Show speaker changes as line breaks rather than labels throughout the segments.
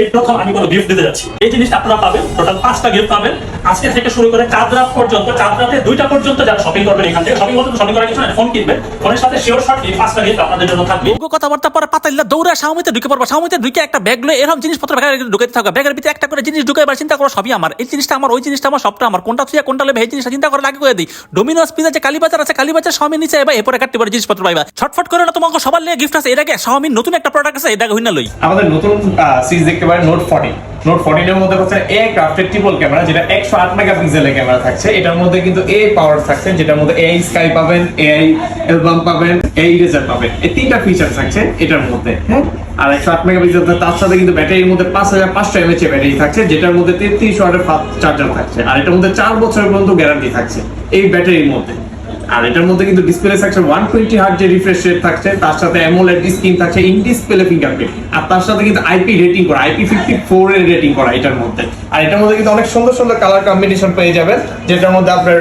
এই প্রথম আমি কোনো গিফট দিতে যাচ্ছি এই জিনিসটা আপনারা পাবেন। টোটাল পাঁচটা গিফট পাবেন। আজকে থেকে শুরু করে চাঁদ রাত পর্যন্ত চাঁদ রাতে দুইটা পর্যন্ত যারা শপিং করবেন এখান থেকে শপিং বলতে শপিং করার কিছু না ফোন কিনবেন। ফোনের সাথে শিওর শর্ট এই পাঁচটা গিফট আপনাদের জন্য থাকবে।
লোক কথাবার্তা পরে পাতাইলা দৌড়া সামনে ঢুকে পড়বা সামনে ঢুকে একটা ব্যাগ লয়ে এরকম জিনিসপত্র ব্যাগে ঢুকাইতে থাকবে। ব্যাগের ভিতরে একটা করে জিনিস ঢুকাইবার চিন্তা করো সবই আমার। এই জিনিসটা আমার ওই জিনিসটা আমার সবটা আমার। কোনটা থুয়া কোনটা লেবে এই জিনিসটা চিন্তা করে লাগে করে দিই। ডোমিনোস পিজা যে কালীবাজার আছে কালীবাজার স্বামী নিচে এবার এরপরে কাটতে পারে জিনিসপত্র পাইবা। ছটফট করে না তোমাকে সবার লিয়ে গিফট আছে। এটাকে স্বামী নতুন একটা প্রোডাক্ট আছে এটাকে হইনা লই।
আমাদের নতুন সিরিজ দেখতে পারেন নোট ফর্টি নোট ফর্টিন এর মধ্যে হচ্ছে এ ক্রাফটেড ট্রিপল ক্যামেরা যেটা একশো আট মেগাপিক্সেলের ক্যামেরা থাকছে। এটার মধ্যে কিন্তু এ পাওয়ার থাকছে, যেটার মধ্যে এ স্কাই পাবেন এআই অ্যালবাম পাবেন এ ইরেজার পাবেন। এই তিনটা ফিচার থাকছে এটার মধ্যে। হ্যাঁ আর একশো আট মেগাপিক্সেল তার সাথে কিন্তু ব্যাটারির মধ্যে পাঁচ হাজার পাঁচশো এমএচ ব্যাটারি থাকছে, যেটার মধ্যে তেত্রিশ ওয়াটের ফাস্ট চার্জার থাকছে। আর এটার মধ্যে চার বছরের পর্যন্ত গ্যারান্টি থাকছে এই ব্যাটারির মধ্যে। আর এটার মধ্যে কিন্তু ডিসপ্লে থাকছে ওয়ান টোয়েন্টি হার্ট যে রিফ্রেশ রেট থাকছে, তার সাথে অ্যামোলেড স্ক্রিন থাকছে ইন ডিসপ্লে ফিঙ্গারপ্রিন্ট আর তার সাথে কিন্তু আইপি রেটিং করা আইপি ফিফটি ফোর এর রেটিং করা এটার মধ্যে। আর এটার মধ্যে কিন্তু অনেক সুন্দর সুন্দর কালার কম্বিনেশন পেয়ে যাবেন যেটার মধ্যে আপনার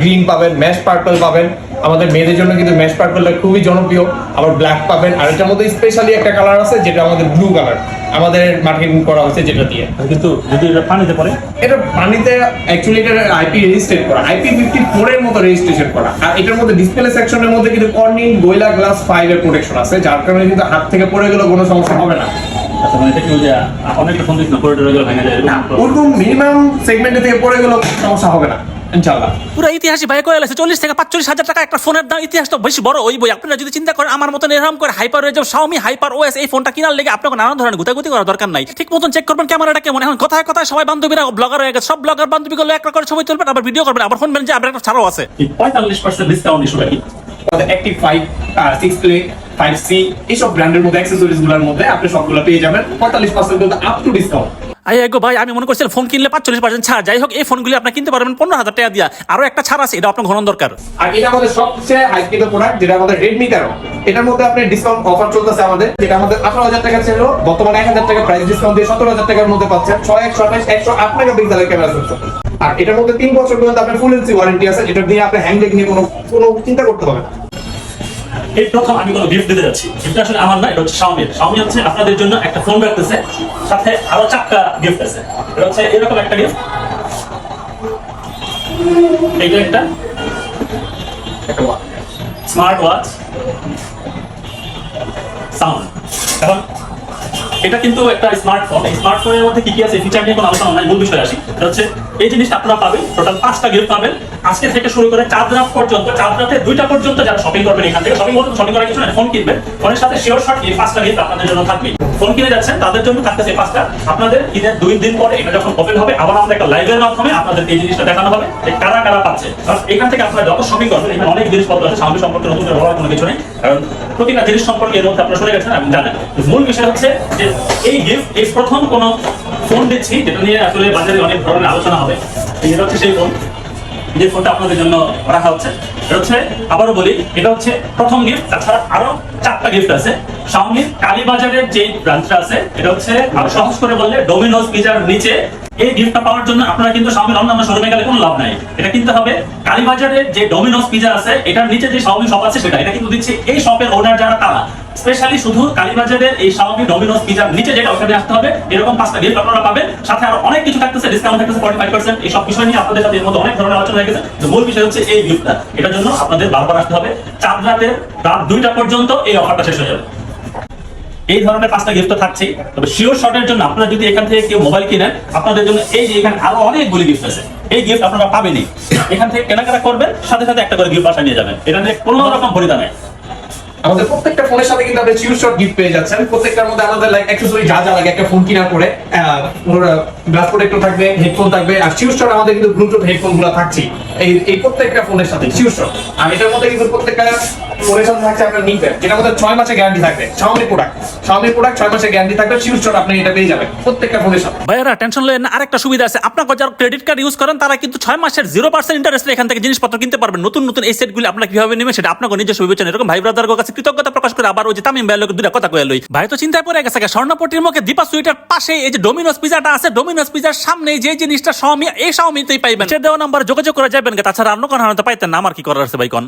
গ্রিন পাবেন ম্যাশ পার্পল পাবেন। আমাদের মেয়েদের জন্য কিন্তু ম্যাশ পার্পলটা খুবই জনপ্রিয় আবার ব্ল্যাক পাবেন। আর এটার মধ্যে স্পেশালি একটা কালার আছে যেটা আমাদের ব্লু কালার আমাদের মার্কেটিং করা হয়েছে যেটা দিয়ে।
কিন্তু যদি এটা পানিতে পড়ে?
এটা পানিতে অ্যাকচুয়ালি এটা আইপি রেজিস্ট্রেট করা আইপি ফিফটি ফোর এর মতো রেজিস্ট্রেশন করা। আর এটার মধ্যে ডিসপ্লে সেকশনের মধ্যে কিন্তু কর্নিং গোয়েলা গ্লাস ফাইভ এর প্রোটেকশন আছে যার কারণে কিন্তু হাত থেকে পড়ে গেলেও কোনো সমস্যা হবে না।
আচ্ছা মানে এটা কি যে অনেকটা করিডোরে গেলে ভেঙে যায়?
না ওরকম মিনিমাম সেগমেন্টে থেকে পড়ে গেলেও সমস্যা হবে না ইনশাআল্লাহ।
পুরো ইতিহাসই ভাই কয়ে গেছে চল্লিশ থেকে পাঁচচল্লিশ হাজার টাকা একটা ফোনের দাম ইতিহাস তো বেশি বড় ওই বই। আপনারা যদি চিন্তা করেন আমার মতন এরকম করে হাইপার হয়ে হাইপার ওএস এই ফোনটা কিনার লেগে আপনাকে নানা ধরনের গুতাগুতি করার দরকার নাই। ঠিক মতন চেক করবেন ক্যামেরাটা কেমন। এখন কথায় কথায় সবাই বান্ধবীরা ব্লগার হয়ে গেছে। সব ব্লগার বান্ধবীগুলো একটা করে ছবি তুলবেন আবার ভিডিও করবেন। আবার ফোন যে আবার একটা ছাড়াও আছে।
পঁয়তাল্লিশ পার্সেন্ট ডিসকাউন্ট ইস্যুটা কি?
Five six play five C এইসব ব্র্যান্ডের মধ্যে অ্যাক্সেসরিজগুলোর মধ্যে আপনি সবগুলো পেয়ে যাবেন। পঁয়তাল্লিশ percent up to discount
iQOO গো ভাই আমি মনে করছিলাম ফোন কিনলে পাঁচচল্লিশ পার্সেন্ট ছাড়। যাই হোক এই ফোনগুলি আপনি কিনতে পারবেন পনেরো হাজার টাকা দিয়া। আরও একটা ছাড় আছে এটা আপনার ঘন দরকার।
আর এটা আমাদের সবচেয়ে হাই স্পিডের প্রোডাক্ট যেটা আমাদের রেডমি তেরো। এটার মধ্যে আপনি ডিসকাউন্ট অফার চলতেছে আমাদের যেটা আমাদের আঠারো হাজার টাকা ছিল বর্তমানে এক হাজার টাকা প্রাইস ডিসকাউন্ট দিয়ে সতেরো হাজার টাকার মধ্যে পাচ্ছেন। ছয় একশো আঠাশ একশো আট মেগা পিক্সেলের ক্যামেরা আর এটার মধ্যে তিন বছর পর্যন্ত আপনার ফুল এলসি ওয়ারেন্টি আছে যেটা দিয়ে আপনি হ্যান্ড নিয়ে কোনো কোনো চিন্তা করতে হবে না।
এই প্রথম আমি কোনো গিফট দিতে যাচ্ছি। গিফট আসলে আমার না, এটা হচ্ছে শাওমির শাওমি হচ্ছে আপনাদের জন্য একটা ফোন রাখতেছে সাথে আরও চারটা গিফট আছে। এটা হচ্ছে এরকম একটা গিফট এইটা একটা। স্মার্ট ওয়াচ সাউন্ড এখন এটা কিন্তু একটা স্মার্টফোন এই স্মার্টফোনের মধ্যে কি কি আছে? ফিচার নিয়ে কোনো আলোচনা নাই, মূল বিষয় আসি। এটা হচ্ছে, এই জিনিসটা আপনারা পাবেন টোটাল পাঁচটা গিফট পাবেন। আজকে থেকে শুরু করে চাঁদ রাত পর্যন্ত চাঁদ রাতে দুইটা পর্যন্ত যারা শপিং করবেন এখান থেকে শপিং শপিং করার কিছু না ফোন কিনবেন। ফোনের সাথে শিওর শর্ট এই পাঁচটা গিফট আপনাদের জন্য থাকবে। ফোন কিনে যাচ্ছেন, তাদের জন্য থাকতেছে এই পাঁচটা। আপনাদের ঈদের দুই দিন পরে এটা যখন ওপেন হবে, আবার আমরা একটা লাইভের মাধ্যমে আপনাদের এই জিনিসটা দেখানো হবে যে কারা কারা পাচ্ছে। কারণ এখান থেকে আপনারা যত শপিং করবেন, এখানে অনেক জিনিসপত্র আছে সামনে সম্পর্কে নতুন করে বলার কোনো কিছু নেই। কারণ প্রতিটা জিনিস সম্পর্কে এর মধ্যে আপনারা শুনে গেছেন আপনি জানেন। মূল বিষয় হচ্ছে যে এই গিফট এই প্রথম ফোন দিচ্ছি, যেটা নিয়ে আসলে বাজারে অনেক ধরনের আলোচনা হবে। এটা হচ্ছে সেই ফোন যে ফোনটা আপনাদের জন্য রাখা হচ্ছে। হচ্ছে, আবারও বলি, এটা হচ্ছে প্রথম গিফট তাছাড়া আরও চারটা গিফট আছে। কালীবাজারের যে ব্রাঞ্চটা আছে, এটা হচ্ছে সহজ করে বললে ডোমিনোস পিজার নিচে এই গিফটটা পাওয়ার জন্য আপনারা কিন্তু অন্যান্য শোরুমে গেলে কোনো লাভ নাই। এটা কিনতে হবে কালীবাজারের যে ডোমিনোস পিজা আছে, এটার নিচে যে শাওমি শপ আছে, সেটা, এটা কিন্তু দিচ্ছে এই শপের ওনার যারা, তারা। স্পেশালি শুধু কালীবাজারের এই শাওমি ডোমিনোস পিজার নিচে যেটা ওখানে আসতে হবে, এরকম পাঁচটা গিফট আপনারা পাবেন। সাথে আরও অনেক কিছু থাকতেছে ডিসকাউন্ট থাকতেছে ফর্টি ফাইভ পার্সেন্ট এই সব বিষয় নিয়ে আপনাদের সাথে এর মধ্যে অনেক ধরনের আলোচনা হয়ে গেছে। মূল বিষয় হচ্ছে এই গিফটটা এটার জন্য আপনাদের বারবার আসতে হবে। চাঁদ রাতের রাত দুইটা পর্যন্ত এই অফারটা শেষ হয়ে যাবে। এই ধরনের পাঁচটা গিফট তো থাকছেই। তবে শিওর শর্টের জন্য আপনারা যদি এখান থেকে কেউ মোবাইল কিনেন, আপনাদের জন্য এই যে এখানে আরও অনেকগুলি গিফট আছে, এই গিফট আপনারা পাবেনই। এখান থেকে কেনাকাটা করবেন, সাথে সাথে একটা করে গিফট বাসা নিয়ে যাবেন। এটা নিয়ে কোনো রকম ফরিদা নেই।
আমাদের প্রত্যেকটা ফোনের সাথে কিন্তু আপনি চিউর শট গিফট পেয়ে যাচ্ছেন। প্রত্যেকটার মধ্যে আমাদের লাইক অ্যাকসেসরি যা যা লাগে, একটা ফোন কেনার পরে গ্লাস প্রোটেক্টর থাকবে হেডফোন থাকবে, আর চিউর শট আমাদের কিন্তু ব্লুটুথ হেডফোনগুলো থাকছে এই এই প্রত্যেকটা ফোনের সাথে চিউর শট আর এটার মধ্যে কিন্তু প্রত্যেকটা ফোনের সাথে থাকছে আপনার নিপে যেটার মধ্যে ছয় মাসের গ্যারান্টি থাকবে। শাওমি প্রোডাক্ট শাওমি প্রোডাক্ট ছয় মাসের গ্যারান্টি থাকবে চিউর শট আপনি এটা পেয়ে যাবেন প্রত্যেকটা ফোনের সাথে।
ভাইয়ারা টেনশন লেন আরেকটা সুবিধা আছে। আপনার যারা ক্রেডিট কার্ড ইউজ করেন, তারা কিন্তু ছয় মাসের জিরো পার্সেন্ট ইন্টারেস্টে এখান থেকে জিনিসপত্র কিনতে পারবেন। নতুন নতুন এই সেটগুলি আপনারা কীভাবে নেবেন, সেটা আপনাকে নিজস্ব বিবেচনা এরকম ভাই ব্রাদার কাছে কৃতজ্ঞতা প্রকাশ করে আবার ওই যে তামিম ভাইয়ের লোকের দুটা কথা কয়ে লই। ভাই তো চিন্তায় পড়ে গেছে স্বর্ণপটির মুখে দীপা সুইটার পাশে এই যে ডোমিনোস পিজাটা আছে, ডোমিনোস পিজার সামনে যে জিনিসটা সাউমি এই সাউমিতেই পাইবেন। সে দেওয়া নাম্বার যোগাযোগ করে যাবেন তাছাড়া অন্য কোনো হারানো পাইতেন না, আমার কি করার আছে ভাই কোন?